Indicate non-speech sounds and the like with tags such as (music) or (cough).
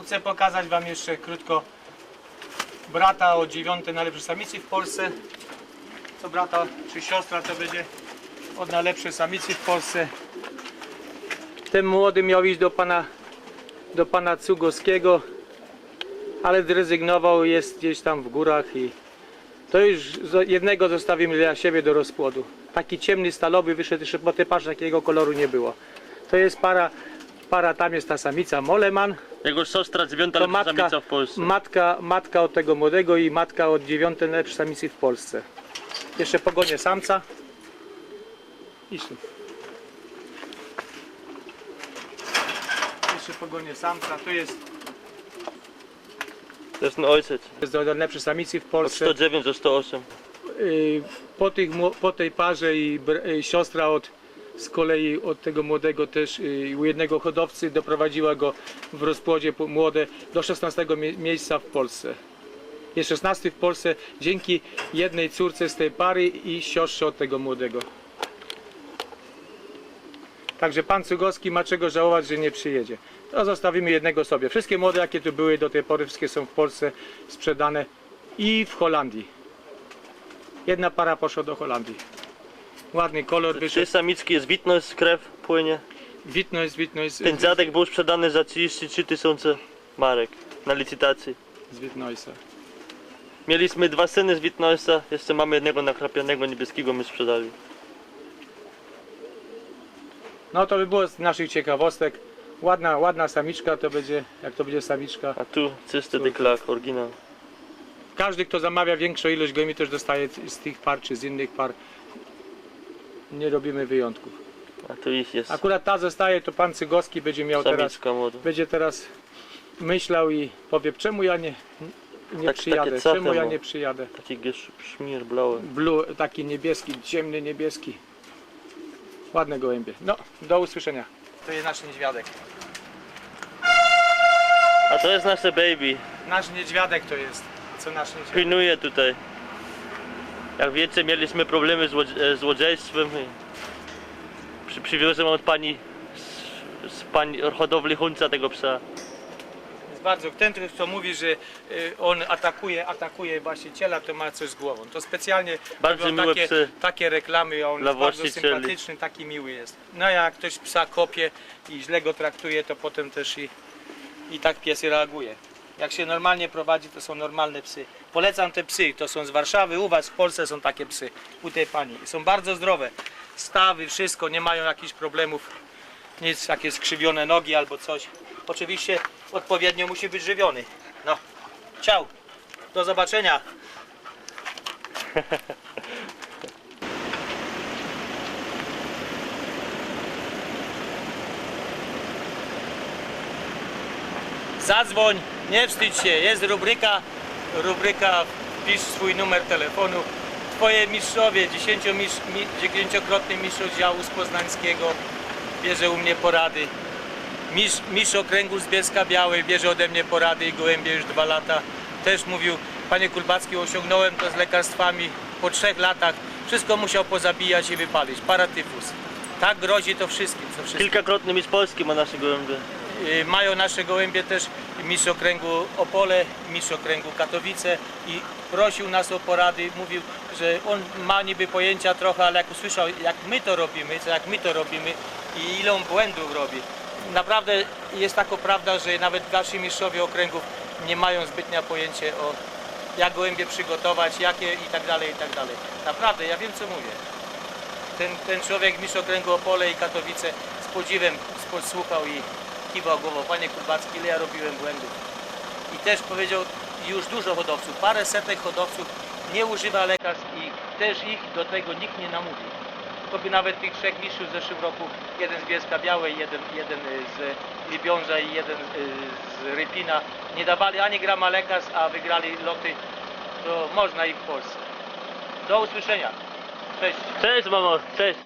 chcę pokazać Wam jeszcze krótko brata o dziewiątej najlepszej samicy w Polsce. To brata czy siostra to będzie od najlepszej samicy w Polsce. Ten młody miał iść do pana, do pana Cugowskiego, ale zrezygnował, jest gdzieś tam w górach i to już jednego zostawimy dla siebie do rozpłodu. Taki ciemny stalowy wyszedł jeszcze, bo te patrz takiego koloru nie było. To jest para, para tam jest ta samica Moleman, Jego siostra dziewiąta to lepsza matka, samica w Polsce. matka, matka od tego młodego i matka od dziewiątej najlepszej samicy w Polsce. Jeszcze pogonię samca. Idź tu. Jeszcze pogonię samca. Tu jest, To jest ten ojciec. jest do najlepszej samicy w Od Polsce. 109 do 108. Y, po, tych, po tej parze i br- y, siostra od, z kolei od tego młodego też y, u jednego hodowcy doprowadziła go w rozpłodzie młode do 16 mie- miejsca w Polsce. Jest 16 w Polsce dzięki jednej córce z tej pary i siostrze od tego młodego. Także pan Cugowski ma czego żałować, że nie przyjedzie. To zostawimy jednego sobie. Wszystkie młode, jakie tu były do tej pory, wszystkie są w Polsce sprzedane i w Holandii. Jedna para poszła do Holandii. Ładny kolor Trzy wyszedł. samicki jest witność, krew płynie. Witność, witność Ten dziadek był sprzedany za 33 tysiące marek na licytacji. z Witnoisa. Mieliśmy dwa syny z Witnoisa, jeszcze mamy jednego nakrapianego niebieskiego my sprzedali. No to by było z naszych ciekawostek. Ładna, ładna samiczka to będzie, jak to będzie samiczka. A tu czysty deklak, oryginał. Każdy, kto zamawia większą ilość gołębi, też dostaje z tych par czy z innych par. Nie robimy wyjątków. A tu ich jest Akurat ta zostaje, to pan Cygowski będzie miał teraz, samiczka młoda. będzie teraz myślał i powie, czemu ja nie, nie Tak- przyjadę, cechy czemu ja ma. nie przyjadę. Taki gesz- szmir blały. Blue, taki niebieski, ciemny niebieski. Ładne gołębie. No, do usłyszenia. To jest nasz niedźwiadek. A to jest nasze baby. Nasz niedźwiadek to jest. Co nasz niedźwiadek? Pilnuje tutaj. Jak wiecie, mieliśmy problemy z, łodzi- e, z łodziejstwem. Przy, przywiozłem od pani z, z pani hodowli hunca tego psa. Jest bardzo. Ten, kto mówi, że y, on atakuje, atakuje właściciela, to ma coś z głową. To specjalnie Bardzo miłe takie, psy. takie reklamy, a on Dla jest bardzo sympatyczny, taki miły jest. No jak ktoś psa kopie i źle go traktuje, to potem też i, i tak pies reaguje. Jak się normalnie prowadzi, to są normalne psy. Polecam te psy, to są z Warszawy, u Was w Polsce są takie psy, u tej pani. Są bardzo zdrowe. Stawy, wszystko, nie mają jakichś problemów, nic, jakieś skrzywione nogi albo coś. Oczywiście odpowiednio musi być żywiony. No, ciao, do zobaczenia. (laughs) Zadzwoń, nie wstydź się, jest rubryka, rubryka, wpisz swój numer telefonu. Twoje mistrzowie, dziesięciokrotny mistrz oddziału z Poznańskiego bierze u mnie porady. Mistrz, mistrz okręgu z Bielska Białej bierze ode mnie porady i gołębie już dwa lata. Też mówił, panie Kulbacki, osiągnąłem to z lekarstwami po trzech latach. Wszystko musiał pozabijać i wypalić. Paratyfus. Tak grozi to wszystkim. To wszystkim. Kilkakrotny mistrz Polski ma nasze gołębie. Y, Mają nasze gołębie też mistrz okręgu Opole, mistrz okręgu Katowice i prosił nas o porady, mówił, że on ma niby pojęcia trochę, ale jak usłyszał jak my to robimy, co jak my to robimy i ile on błędów robi. Naprawdę jest taka prawda, że nawet dalsi mistrzowie okręgów nie mają zbytnia pojęcia o jak gołębie przygotować, jakie i tak dalej, i tak dalej. Naprawdę, ja wiem co mówię ten, ten człowiek mistrz okręgu Opole i Katowice z podziwem słuchał i kiwał głową. Panie Kubacki, ile ja robiłem błędów. I też powiedział już dużo hodowców, parę setek hodowców nie używa lekarstw i też ich do tego nikt nie namówi. To by nawet tych trzech mistrzów w zeszłym roku, jeden z Bielska Białej, jeden, jeden z Libiąża i jeden y, z Rypina, nie dawali ani grama lekarstw, a wygrali loty, to można i w Polsce. Do usłyszenia. Cześć. Cześć mamo, cześć.